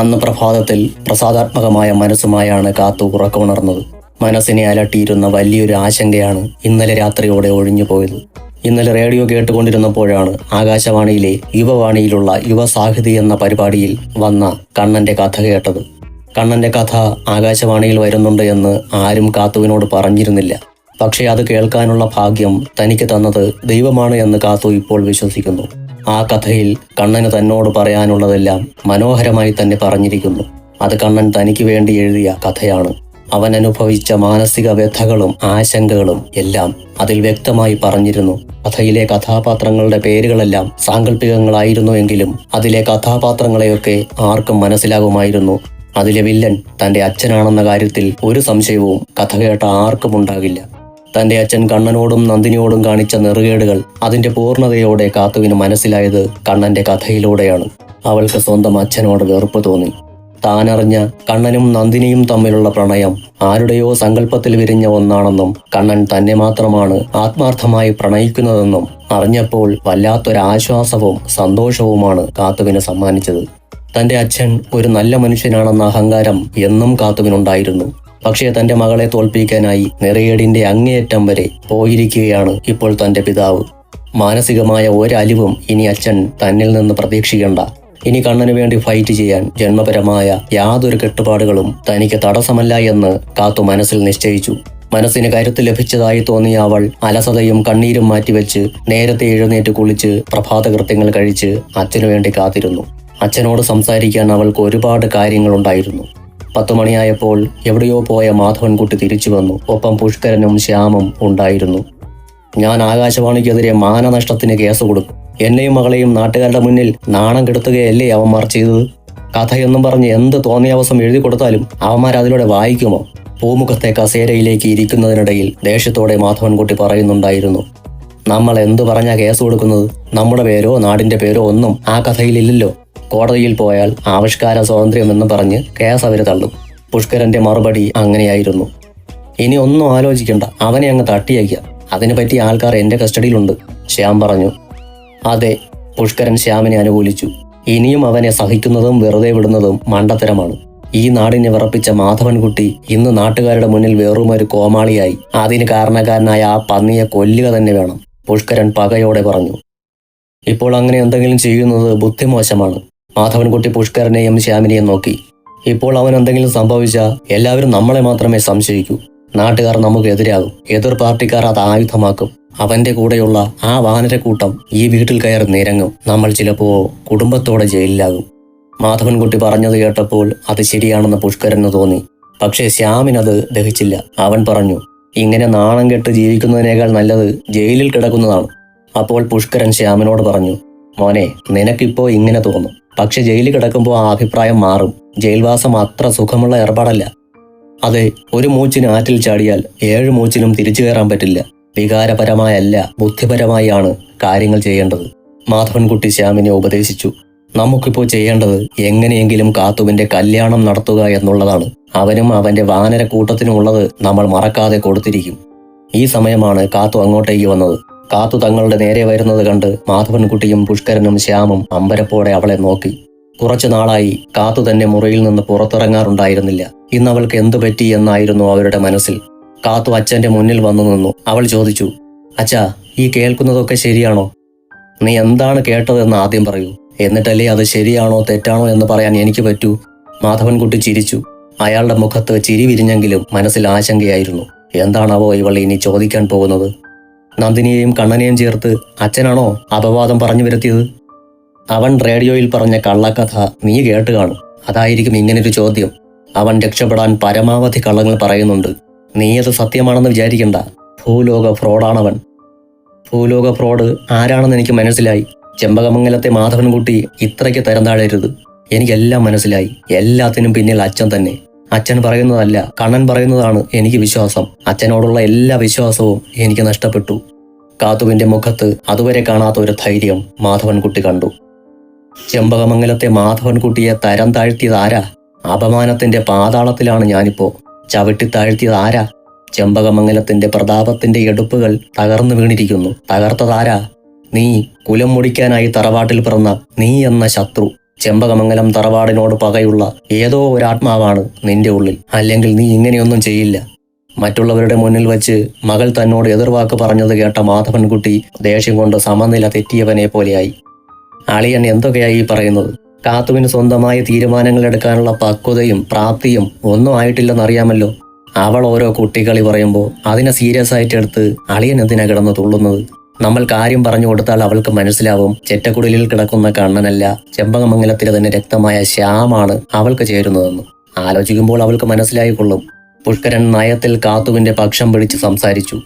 അന്ന് പ്രഭാതത്തിൽ പ്രസാദാത്മകമായ മനസ്സുമായാണ് കാത്തു ഉറക്കമുണർന്നത്. മനസ്സിനെ അലട്ടിയിരുന്ന വലിയൊരു ആശങ്കയാണ് ഇന്നലെ രാത്രിയോടെ ഒഴിഞ്ഞു പോയത്. ഇന്നലെ റേഡിയോ കേട്ടുകൊണ്ടിരുന്നപ്പോഴാണ് ആകാശവാണിയിലെ യുവവാണിയിലുള്ള യുവസാഹിതി എന്ന പരിപാടിയിൽ വന്ന കണ്ണന്റെ കഥ കേട്ടത്. കണ്ണന്റെ കഥ ആകാശവാണിയിൽ വരുന്നുണ്ട് എന്ന് ആരും കാത്തുവിനോട് പറഞ്ഞിരുന്നില്ല. പക്ഷേ അത് കേൾക്കാനുള്ള ഭാഗ്യം തനിക്ക് തന്നത് ദൈവമാണ് എന്ന് കാത്തു ഇപ്പോൾ വിശ്വസിക്കുന്നു. ആ കഥയിൽ കണ്ണന് തന്നോട് പറയാനുള്ളതെല്ലാം മനോഹരമായി തന്നെ പറഞ്ഞിരിക്കുന്നു. അത് കണ്ണൻ തനിക്ക് വേണ്ടി എഴുതിയ കഥയാണ്. അവൻ അനുഭവിച്ച മാനസിക വ്യഥകളും ആശങ്കകളും എല്ലാം അതിൽ വ്യക്തമായി പറഞ്ഞിരുന്നു. കഥയിലെ കഥാപാത്രങ്ങളുടെ പേരുകളെല്ലാം സാങ്കല്പികങ്ങളായിരുന്നു എങ്കിലും അതിലെ കഥാപാത്രങ്ങളെയൊക്കെ ആർക്കും മനസ്സിലാകുമായിരുന്നു. അതിലെ വില്ലൻ തന്റെ അച്ഛനാണെന്ന കാര്യത്തിൽ ഒരു സംശയവും കഥ കേട്ട ആർക്കും ഉണ്ടാകില്ല. തന്റെ അച്ഛൻ കണ്ണനോടും നന്ദിനിയോടും കാണിച്ച നെറുകേടുകൾ അതിന്റെ പൂർണതയോടെ കാത്തുവിന് മനസ്സിലായത് കണ്ണന്റെ കഥയിലൂടെയാണ്. അവൾക്ക് സ്വന്തം അച്ഛനോട് വെറുപ്പ് തോന്നി. താനറിഞ്ഞ കണ്ണനും നന്ദിനിയും തമ്മിലുള്ള പ്രണയം ആരുടെയോ സങ്കല്പത്തിൽ വിരിഞ്ഞ ഒന്നാണെന്നും കണ്ണൻ തന്നെ മാത്രമാണ് ആത്മാർത്ഥമായി പ്രണയിക്കുന്നതെന്നും അറിഞ്ഞപ്പോൾ വല്ലാത്തൊരാശ്വാസവും സന്തോഷവുമാണ് കാത്തുവിന് സമ്മാനിച്ചത്. തന്റെ അച്ഛൻ ഒരു നല്ല മനുഷ്യനാണെന്ന അഹങ്കാരം എന്നും കാത്തുവിനുണ്ടായിരുന്നു. പക്ഷേ തന്റെ മകളെ തോൽപ്പിക്കാനായി നിറയേടിന്റെ അങ്ങേയറ്റം വരെ പോയിരിക്കുകയാണ് ഇപ്പോൾ തന്റെ പിതാവ്. മാനസികമായ ഒരലിവും ഇനി അച്ഛൻ തന്നിൽ നിന്ന് പ്രതീക്ഷിക്കേണ്ട. ഇനി കണ്ണനു വേണ്ടി ഫൈറ്റ് ചെയ്യാൻ ജന്മപരമായ യാതൊരു കെട്ടുപാടുകളും തനിക്ക് തടസ്സമല്ല എന്ന് കാത്തു മനസ്സിൽ നിശ്ചയിച്ചു. മനസ്സിന് കരുത്ത് ലഭിച്ചതായി തോന്നിയ അവൾ അലസതയും കണ്ണീരും മാറ്റിവെച്ച് നേരത്തെ എഴുന്നേറ്റ് കുളിച്ച് പ്രഭാതകൃത്യങ്ങൾ കഴിച്ച് അച്ഛനു വേണ്ടി കാത്തിരുന്നു. അച്ഛനോട് സംസാരിക്കാൻ അവൾക്ക് ഒരുപാട് കാര്യങ്ങളുണ്ടായിരുന്നു. പത്തു മണിയായപ്പോൾ എവിടെയോ പോയ മാധവൻകുട്ടി തിരിച്ചു വന്നു. ഒപ്പം പുഷ്കരനും ശ്യാമും ഉണ്ടായിരുന്നു. ഞാൻ ആകാശവാണിക്കെതിരെ മാനനഷ്ടത്തിന് കേസ് കൊടുക്കും എന്നെയും മകളെയും നാട്ടുകാരുടെ മുന്നിൽ നാണം കെടുത്തുകയല്ലേ അവന്മാർ ചെയ്തത്? കഥയെന്നും പറഞ്ഞ് എന്ത് തോന്നിയാവസം എഴുതി കൊടുത്താലും അവന്മാർ അതിലൂടെ വായിക്കുമോ? പൂമുഖത്തെ കസേരയിലേക്ക് ഇരിക്കുന്നതിനിടയിൽ ദേഷ്യത്തോടെ മാധവൻകുട്ടി പറയുന്നുണ്ടായിരുന്നു. നമ്മൾ എന്തു പറഞ്ഞാ കേസ് കൊടുക്കുന്നത്? നമ്മുടെ പേരോ നാടിന്റെ പേരോ ഒന്നും ആ കഥയിലില്ലല്ലോ. കോടതിയിൽ പോയാൽ ആവിഷ്കാര സ്വാതന്ത്ര്യമെന്ന് പറഞ്ഞ് കേസ് അവർ തള്ളും. പുഷ്കരന്റെ മറുപടി അങ്ങനെയായിരുന്നു. ഇനി ഒന്നും ആലോചിക്കണ്ട. അവനെ അങ്ങ് തട്ടിയയ്ക്കുക അതിനെ പറ്റി ആൾക്കാർ എന്റെ കസ്റ്റഡിയിലുണ്ട് ശ്യാം പറഞ്ഞു. അതെ പുഷ്കരൻ ശ്യാമിനെ അനുകൂലിച്ചു. ഇനിയും അവനെ സഹിക്കുന്നതും വെറുതെ വിടുന്നതും മണ്ടത്തരമാണ്. ഈ നാടിനെ വിറപ്പിച്ച മാധവൻകുട്ടി ഇന്ന് നാട്ടുകാരുടെ മുന്നിൽ വെറും ഒരു കോമാളിയായി. അതിന് കാരണക്കാരനായ ആ പന്നിയെ കൊല്ലുക തന്നെ വേണം പുഷ്കരൻ പകയോടെ പറഞ്ഞു. ഇപ്പോൾ അങ്ങനെ എന്തെങ്കിലും ചെയ്യുന്നത് ബുദ്ധിമോശമാണ്. മാധവൻകുട്ടി പുഷ്കരനെയും ശ്യാമിനെയും നോക്കി. ഇപ്പോൾ അവൻ എന്തെങ്കിലും സംഭവിച്ചാൽ എല്ലാവരും നമ്മളെ മാത്രമേ സംശയിക്കൂ. നാട്ടുകാർ നമുക്ക് എതിരാകും. എതിർ പാർട്ടിക്കാർ അത് ആയുധമാക്കും. അവന്റെ കൂടെയുള്ള ആ വാനരക്കൂട്ടം ഈ വീട്ടിൽ കയറി നിരങ്ങും. നമ്മൾ ചിലപ്പോ കുടുംബത്തോടെ ജയിലിലാകും. മാധവൻകുട്ടി പറഞ്ഞത് കേട്ടപ്പോൾ അത് ശരിയാണെന്ന് പുഷ്കരന് തോന്നി. പക്ഷേ ശ്യാമിനത് ദഹിച്ചില്ല. അവൻ പറഞ്ഞു ഇങ്ങനെ നാണം കെട്ട് ജീവിക്കുന്നതിനേക്കാൾ നല്ലത് ജയിലിൽ കിടക്കുന്നതാണ്. അപ്പോൾ പുഷ്കരൻ ശ്യാമിനോട് പറഞ്ഞു മോനെ നിനക്കിപ്പോ ഇങ്ങനെ തോന്നും. പക്ഷെ ജയിലിൽ കിടക്കുമ്പോൾ ആ അഭിപ്രായം മാറും. ജയിൽവാസം അത്ര സുഖമുള്ള ഏർപ്പാടല്ല. അതെ ഒരു മൂച്ചിന് ആറ്റിൽ ചാടിയാൽ ഏഴ് മൂച്ചിനും തിരിച്ചു കയറാൻ പറ്റില്ല. വികാരപരമായല്ല ബുദ്ധിപരമായാണ് കാര്യങ്ങൾ ചെയ്യേണ്ടത്. മാധവൻകുട്ടി ശ്യാമിനെ ഉപദേശിച്ചു. നമുക്കിപ്പോൾ ചെയ്യേണ്ടത് എങ്ങനെയെങ്കിലും കാത്തുവിന്റെ കല്യാണം നടത്തുക എന്നുള്ളതാണ്. അവനും അവന്റെ വാനര കൂട്ടത്തിനുമുള്ളത് നമ്മൾ മറക്കാതെ കൊടുത്തിരിക്കും. ഈ സമയമാണ് കാത്തു അങ്ങോട്ടേക്ക് വന്നത്. കാത്തു തങ്ങളുടെ നേരെ വരുന്നത് കണ്ട് മാധവൻകുട്ടിയും പുഷ്കരനും ശ്യാമും അമ്പരപ്പോടെ അവളെ നോക്കി. കുറച്ചു നാളായി കാത്തു തന്നെ മുറിയിൽ നിന്ന് പുറത്തിറങ്ങാറുണ്ടായിരുന്നില്ല. ഇന്ന് അവൾക്ക് എന്തു പറ്റി എന്നായിരുന്നു അവരുടെ മനസ്സിൽ. കാത്തു അച്ഛന്റെ മുന്നിൽ വന്നു നിന്നു. അവൾ ചോദിച്ചു അച്ഛാ ഈ കേൾക്കുന്നതൊക്കെ ശരിയാണോ? നീ എന്താണ് കേട്ടതെന്ന് ആദ്യം പറയൂ. എന്നിട്ടല്ലേ അത് ശരിയാണോ തെറ്റാണോ എന്ന് പറയാൻ എനിക്ക് പറ്റൂ. മാധവൻകുട്ടി ചിരിച്ചു. അയാളുടെ മുഖത്ത് ചിരി വിരിഞ്ഞെങ്കിലും മനസ്സിൽ ആശങ്കയായിരുന്നു. എന്താണാവോ ഇവൾ ഇനി ചോദിക്കാൻ പോകുന്നത്? നന്ദിനിയെയും കണ്ണനെയും ചേർത്ത് അച്ഛനാണോ അപവാദം പറഞ്ഞു വരുത്തിയത്? അവൻ റേഡിയോയിൽ പറഞ്ഞ കള്ളക്കഥ നീ കേട്ട് കാണും. അതായിരിക്കും ഇങ്ങനൊരു ചോദ്യം. അവൻ രക്ഷപ്പെടാൻ പരമാവധി കള്ളങ്ങൾ പറയുന്നുണ്ട്. നീ അത് സത്യമാണെന്ന് വിചാരിക്കണ്ട. ഭൂലോക ഫ്രോഡാണവൻ. ഭൂലോക ഫ്രോഡ് ആരാണെന്ന് എനിക്ക് മനസ്സിലായി. ചെമ്പകമംഗലത്തെ മാധവൻകുട്ടി ഇത്രയ്ക്ക് തരം താഴരുത്. എനിക്കെല്ലാം മനസ്സിലായി. എല്ലാത്തിനും പിന്നിൽ അച്ഛൻ തന്നെ. അച്ഛൻ പറയുന്നതല്ല കണ്ണൻ പറയുന്നതാണ് എനിക്ക് വിശ്വാസം. അച്ഛനോടുള്ള എല്ലാ വിശ്വാസവും എനിക്ക് നഷ്ടപ്പെട്ടു. കാത്തുവിന്റെ മുഖത്ത് അതുവരെ കാണാത്ത ഒരു ധൈര്യം മാധവൻകുട്ടി കണ്ടു. ചെമ്പകമംഗലത്തെ മാധവൻകുട്ടിയെ തരം താഴ്ത്തിയത് ആരാ? അപമാനത്തിന്റെ പാതാളത്തിലാണ് ഞാനിപ്പോ. ചവിട്ടി താഴ്ത്തിയത് ആരാ? ചെമ്പകമംഗലത്തിന്റെ പ്രതാപത്തിന്റെ എടുപ്പുകൾ തകർന്നു വീണിരിക്കുന്നു. തകർത്തതാരാ നീ കുലം മുടിക്കാനായി തറവാട്ടിൽ പിറന്ന നീ എന്ന ശത്രു. ചെമ്പകമംഗലം തറവാടിനോട് പകയുള്ള ഏതോ ഒരു ആത്മാവാണ് നിന്റെ ഉള്ളിൽ. അല്ലെങ്കിൽ നീ ഇങ്ങനെയൊന്നും ചെയ്യില്ല. മറ്റുള്ളവരുടെ മുന്നിൽ വച്ച് മകൾ തന്നോട് എതിർവാക്ക് പറഞ്ഞത് കേട്ട മാധവൻകുട്ടി ദേഷ്യം കൊണ്ട് സമനില തെറ്റിയവനെ പോലെയായി. അളിയൻ എന്തൊക്കെയായി പറയുന്നത്? കാത്തുവിന് സ്വന്തമായ തീരുമാനങ്ങൾ എടുക്കാനുള്ള പക്വതയും പ്രാപ്തിയും ഒന്നും ആയിട്ടില്ലെന്നറിയാമല്ലോ. അവൾ ഓരോ കുട്ടികളി പറയുമ്പോൾ അതിനെ സീരിയസ് ആയിട്ട് എടുത്ത് അളിയൻ എന്തിനാ കിടന്ന് തുള്ളുന്നത്? നമ്മൾ കാര്യം പറഞ്ഞു കൊടുത്താൽ അവൾക്ക് മനസ്സിലാവും ചെറ്റക്കുടലിൽ കിടക്കുന്ന കണ്ണനല്ല ചെമ്പകമംഗലത്തിലെ തന്നെ രക്തമായ ശ്യാമാണ് അവൾക്ക് ചേരുന്നതെന്ന്. ആലോചിക്കുമ്പോൾ അവൾക്ക് മനസ്സിലായിക്കൊള്ളും. പുഷ്കരൻ നയത്തിൽ കാത്തുവിന്റെ പക്ഷം പിടിച്ച് സംസാരിച്ചു.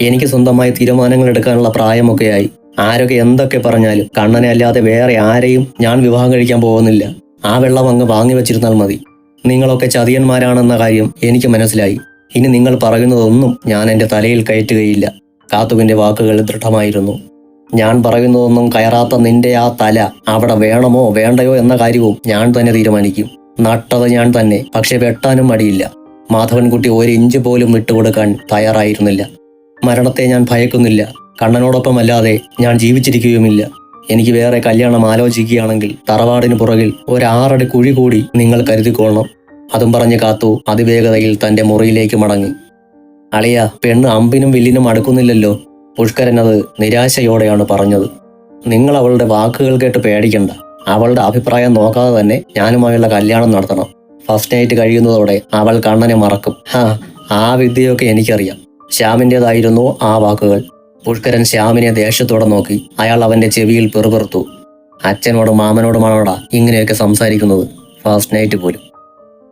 എനിക്ക് സ്വന്തമായി തീരുമാനങ്ങൾ എടുക്കാനുള്ള പ്രായമൊക്കെയായി. ആരൊക്കെ എന്തൊക്കെ പറഞ്ഞാലും കണ്ണനെ അല്ലാതെ വേറെ ആരെയും ഞാൻ വിവാഹം കഴിക്കാൻ പോകുന്നില്ല. ആ വെള്ളം അങ്ങ് വാങ്ങി വെച്ചിരുന്നാൽ മതി. നിങ്ങളൊക്കെ ചതിയന്മാരാണെന്ന കാര്യം എനിക്ക് മനസ്സിലായി. ഇനി നിങ്ങൾ പറയുന്നതൊന്നും ഞാൻ എന്റെ തലയിൽ കയറ്റുകയില്ല. കാത്തുവിന്റെ വാക്കുകൾ ദൃഢമായിരുന്നു. ഞാൻ പറയുന്നതൊന്നും കയറാത്ത നിന്റെ ആ തല അവിടെ വേണമോ വേണ്ടയോ എന്ന കാര്യവും ഞാൻ തന്നെ തീരുമാനിക്കും. നട്ടത് ഞാൻ തന്നെ പക്ഷെ വെട്ടാനും മടിയില്ല. മാധവൻകുട്ടി ഒരിഞ്ച് പോലും വിട്ടുകൊടുക്കാൻ തയ്യാറായിരുന്നില്ല. മരണത്തെ ഞാൻ ഭയക്കുന്നില്ല. കണ്ണനോടൊപ്പമല്ലാതെ ഞാൻ ജീവിച്ചിരിക്കുകയുമില്ല. എനിക്ക് വേറെ കല്യാണം ആലോചിക്കുകയാണെങ്കിൽ തറവാടിന് പുറകിൽ ഒരാറടി കുഴി കൂടി നിങ്ങൾ കരുതിക്കൊള്ളണം അതും പറഞ്ഞ് കാത്തു അതിവേഗതയിൽ തന്റെ മുറിയിലേക്ക് മടങ്ങി. അളിയ പെണ്ണ് അമ്പിനും വില്ലിനും അടുക്കുന്നില്ലല്ലോ. പുഷ്കരൻ അത് നിരാശയോടെയാണ് പറഞ്ഞത്. നിങ്ങൾ അവളുടെ വാക്കുകൾ കേട്ട് പേടിക്കണ്ട. അവളുടെ അഭിപ്രായം നോക്കാതെ തന്നെ ഞാനുമായുള്ള കല്യാണം നടത്തണം. ഫസ്റ്റ് നൈറ്റ് കഴിയുന്നതോടെ അവൾ കണ്ണനെ മറക്കും. ഹാ ആ വിദ്യയൊക്കെ എനിക്കറിയാം. ശ്യാമിന്റെതായിരുന്നു ആ വാക്കുകൾ. പുഷ്കരൻ ശ്യാമിനെ ദേഷ്യത്തോടെ നോക്കി. അയാൾ അവന്റെ ചെവിയിൽ പെറുപെറുത്തു. അച്ഛനോടും മാമനോടുമാണോടാ ഇങ്ങനെയൊക്കെ സംസാരിക്കുന്നത്? ഫസ്റ്റ് നൈറ്റ് പോലും.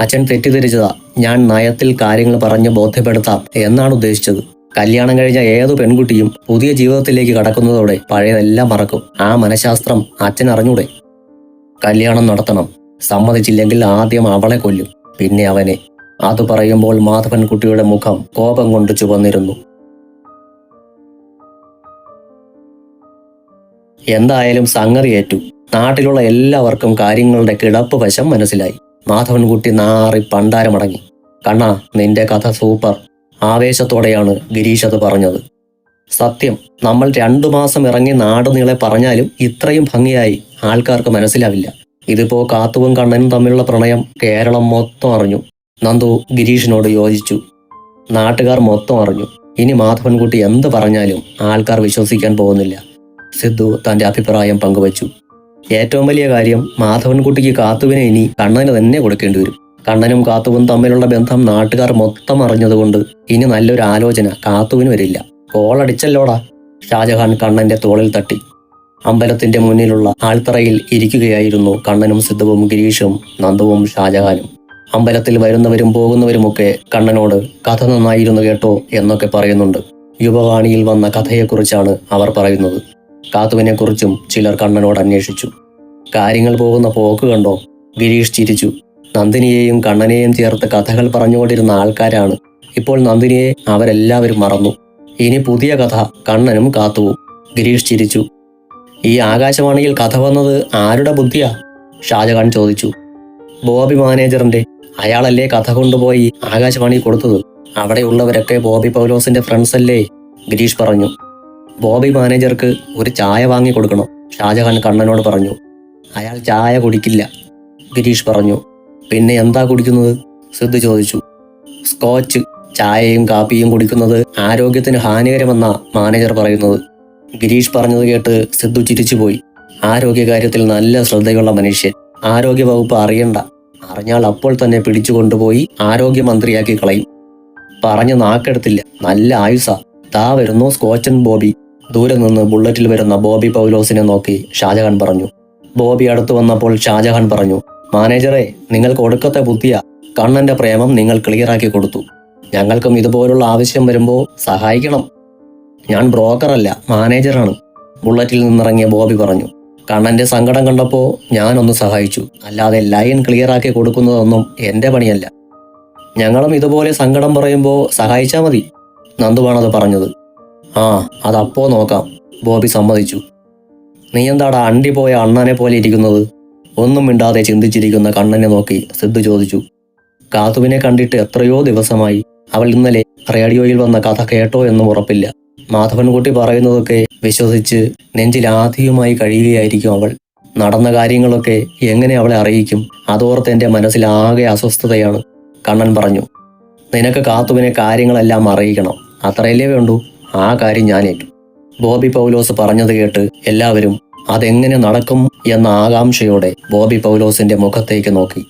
അച്ഛൻ തെറ്റിദ്ധരിച്ചതാ. ഞാൻ നയത്തിൽ കാര്യങ്ങൾ പറഞ്ഞ് ബോധ്യപ്പെടുത്താം എന്നാണ് ഉദ്ദേശിച്ചത്. കല്യാണം കഴിഞ്ഞ ഏതു പെൺകുട്ടിയും പുതിയ ജീവിതത്തിലേക്ക് കടക്കുന്നതോടെ പഴയതെല്ലാം മറക്കും. ആ മനഃശാസ്ത്രം അച്ഛൻ അറിഞ്ഞൂടെ കല്യാണം നടത്തണം. സമ്മതിച്ചില്ലെങ്കിൽ ആദ്യം അവളെ കൊല്ലും. പിന്നെ അവനെ. അത് പറയുമ്പോൾ മാധവൻകുട്ടിയുടെ മുഖം കോപം കൊണ്ട് ചുവന്നിരുന്നു. എന്തായാലും സംഗതി ഏറ്റു. നാട്ടിലുള്ള എല്ലാവർക്കും കാര്യങ്ങളുടെ കിടപ്പ് വശം മനസ്സിലായി. മാധവൻകുട്ടി നാറി പണ്ടാരമടങ്ങി. കണ്ണാ നിന്റെ കഥ സൂപ്പർ. ആവേശത്തോടെയാണ് ഗിരീഷ് അത് പറഞ്ഞത്. സത്യം നമ്മൾ രണ്ടു മാസം ഇറങ്ങി നാടുനീളെ പറഞ്ഞാലും ഇത്രയും ഭംഗിയായി ആൾക്കാർക്ക് മനസ്സിലാവില്ല. ഇതിപ്പോ കാത്തുവും കണ്ണനും തമ്മിലുള്ള പ്രണയം കേരളം മൊത്തം അറിഞ്ഞു. നന്ദു ഗിരീഷിനോട് യോജിച്ചു. നാട്ടുകാർ മൊത്തം അറിഞ്ഞു. ഇനി മാധവൻകുട്ടി എന്ത് പറഞ്ഞാലും ആൾക്കാർ വിശ്വസിക്കാൻ പോകുന്നില്ല. സിദ്ധു തന്റെ അഭിപ്രായം പങ്കുവച്ചു. ഏറ്റവും വലിയ കാര്യം മാധവൻകുട്ടിക്ക് കാത്തുവിനെ ഇനി കണ്ണന് തന്നെ കൊടുക്കേണ്ടി വരും. കണ്ണനും കാത്തുവും തമ്മിലുള്ള ബന്ധം നാട്ടുകാർ മൊത്തം അറിഞ്ഞതുകൊണ്ട് ഇനി നല്ലൊരു ആലോചന കാത്തുവിന് വരില്ല. കോളടിച്ചല്ലോടാ. ഷാജഹാൻ കണ്ണന്റെ തോളിൽ തട്ടി. അമ്പലത്തിന്റെ മുന്നിലുള്ള ആൾത്തറയിൽ ഇരിക്കുകയായിരുന്നു കണ്ണനും സിദ്ധവും ഗിരീഷും നന്ദവും ഷാജഹാനും. അമ്പലത്തിൽ വരുന്നവരും പോകുന്നവരുമൊക്കെ കണ്ണനോട് കഥ നന്നായിരുന്നു കേട്ടോ എന്നൊക്കെ പറയുന്നുണ്ട്. യുവവാണിയിൽ വന്ന കഥയെക്കുറിച്ചാണ് അവർ പറയുന്നത്. കാത്തുവിനെക്കുറിച്ചും ചിലർ കണ്ണനോട് അന്വേഷിച്ചു. കാര്യങ്ങൾ പോകുന്ന പോക്ക് കണ്ടോ? ഗിരീഷ് ചിരിച്ചു. നന്ദിനിയെയും കണ്ണനെയും ചേർത്ത് കഥകൾ പറഞ്ഞുകൊണ്ടിരുന്ന ആൾക്കാരാണ്. ഇപ്പോൾ നന്ദിനിയെ അവരെല്ലാവരും മറന്നു. ഇനി പുതിയ കഥ കണ്ണനും കാത്തുവും. ഗിരീഷ് ചിരിച്ചു. ഈ ആകാശവാണിയിൽ കഥ വന്നത് ആരുടെ ബുദ്ധിയാ? ഷാജഹാൻ ചോദിച്ചു. ബോബി മാനേജറിന്റെ അയാളല്ലേ കഥ കൊണ്ടുപോയി ആകാശവാണി കൊടുത്തത്? അവിടെയുള്ളവരൊക്കെ ബോബി പൗലോസിന്റെ ഫ്രണ്ട്സ് അല്ലേ? ഗിരീഷ് പറഞ്ഞു. ബോബി മാനേജർക്ക് ഒരു ചായ വാങ്ങി കൊടുക്കണം ഷാജഹാൻ കണ്ണനോട് പറഞ്ഞു. അയാൾ ചായ കുടിക്കില്ല ഗിരീഷ് പറഞ്ഞു. പിന്നെ എന്താ കുടിക്കുന്നത്? സിദ്ധു ചോദിച്ചു. സ്കോച്ച് ചായയും കാപ്പിയും കുടിക്കുന്നത് ആരോഗ്യത്തിന് ഹാനികരമെന്നാ മാനേജർ പറയുന്നത്. ഗിരീഷ് പറഞ്ഞത് കേട്ട് സിദ്ധു ചിരിച്ചുപോയി. ആരോഗ്യകാര്യത്തിൽ നല്ല ശ്രദ്ധയുള്ള മനുഷ്യൻ ആരോഗ്യവകുപ്പ് അറിയണ്ട. അറിഞ്ഞാൽ അപ്പോൾ തന്നെ പിടിച്ചു കൊണ്ടുപോയി ആരോഗ്യമന്ത്രിയാക്കി കളയും. പറഞ്ഞു നാക്കെടുത്തില്ല. നല്ല ആയുസ. താ വരുന്നു സ്കോച്ചൻ ബോബി. ദൂരെ നിന്ന് ബുള്ളറ്റിൽ വരുന്ന ബോബി പൗലോസിനെ നോക്കി ഷാജഹാൻ പറഞ്ഞു. ബോബി അടുത്തു വന്നപ്പോൾ ഷാജഹാൻ പറഞ്ഞു മാനേജറെ നിങ്ങൾക്ക് ഒടുക്കത്തെ ബുദ്ധിയ. കണ്ണന്റെ പ്രേമം നിങ്ങൾ ക്ലിയറാക്കി കൊടുത്തു. ഞങ്ങൾക്കും ഇതുപോലുള്ള ആവശ്യം വരുമ്പോൾ സഹായിക്കണം. ഞാൻ ബ്രോക്കറല്ല മാനേജറാണ്. ബുള്ളറ്റിൽ നിന്നിറങ്ങിയ ബോബി പറഞ്ഞു കണ്ണന്റെ സങ്കടം കണ്ടപ്പോ ഞാനൊന്ന് സഹായിച്ചു. അല്ലാതെ ലൈൻ ക്ലിയറാക്കി കൊടുക്കുന്നതൊന്നും എന്റെ പണിയല്ല. ഞങ്ങളും ഇതുപോലെ സങ്കടം പറയുമ്പോൾ സഹായിച്ചാ മതി നന്ദുവാണത് പറഞ്ഞത്. ആ അതപ്പോ നോക്കാം ബോബി സമ്മതിച്ചു. നീ എന്താടാ അണ്ടി പോയ അണ്ണനെ പോലെ ഇരിക്കുന്നത്? ഒന്നും മിണ്ടാതെ ചിന്തിച്ചിരിക്കുന്ന കണ്ണനെ നോക്കി സിദ്ധു ചോദിച്ചു. കാത്തുവിനെ കണ്ടിട്ട് എത്രയോ ദിവസമായി അവൾ ഇന്നലെ റേഡിയോയിൽ വന്ന കഥ കേട്ടോ എന്നും ഉറപ്പില്ല. മാധവൻകുട്ടി പറയുന്നതൊക്കെ വിശ്വസിച്ച് നെഞ്ചിൽ ആധിയുമായി കഴിയുകയായിരിക്കും അവൾ. നടന്ന കാര്യങ്ങളൊക്കെ എങ്ങനെ അവളെ അറിയിക്കും? അതോർത്ത് എന്റെ മനസ്സിൽ ആകെ അസ്വസ്ഥതയാണ്. കണ്ണൻ പറഞ്ഞു നിനക്ക് കാത്തുവിനെ കാര്യങ്ങളെല്ലാം അറിയിക്കണം. അത്രയല്ലേ വേണ്ടൂ? ആ കാര്യം ഞാനേറ്റു ബോബി പൗലോസ് പറഞ്ഞത് കേട്ട് എല്ലാവരും അതെങ്ങനെ നടക്കും? എന്ന ആകാംക്ഷയോടെ ബോബി പൗലോസിന്റെ മുഖത്തേക്ക് നോക്കി.